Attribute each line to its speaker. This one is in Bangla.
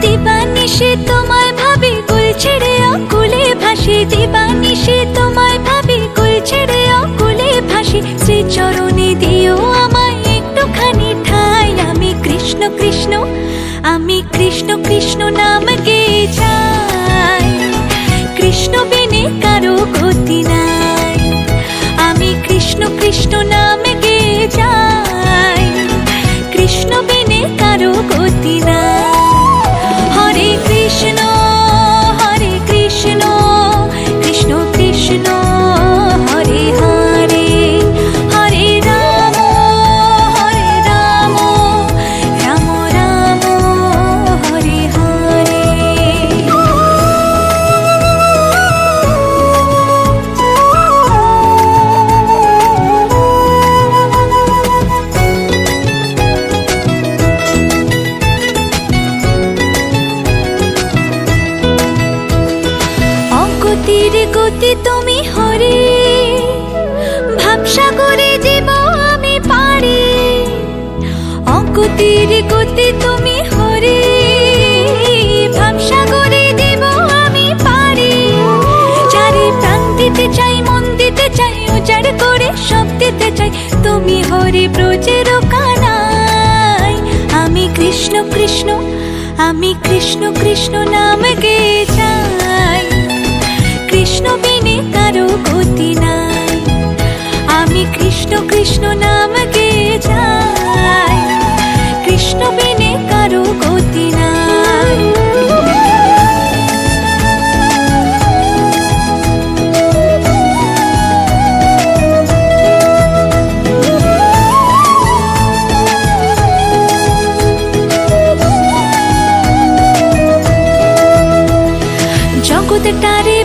Speaker 1: দিবানিশে কুল ছেড়ে অকুলে ভাসি। শ্রী চরণে দিও আমায় একটুখানি ঠাই। আমি কৃষ্ণ কৃষ্ণ, আমি কৃষ্ণ কৃষ্ণ নাম গে চাই গতি তুমি হরে। ভাবসাগরে জীব আমি পারি। অগতির গতি তুমি হরে। ভাবসাগরে জীব আমি পারি। চারি প্রাণ দিতে চাই, মন দিতে চাই, উজাড় করে সব দিতে চাই, তুমি হরি ব্রজের কানাই আমি কৃষ্ণ কৃষ্ণ, আমি কৃষ্ণ কৃষ্ণ নাম গে কারও গতি নাই। আমি কৃষ্ণ কৃষ্ণ নাম গে যাই কৃষ্ণ বিনে কারও গতি নাই। জগৎটারে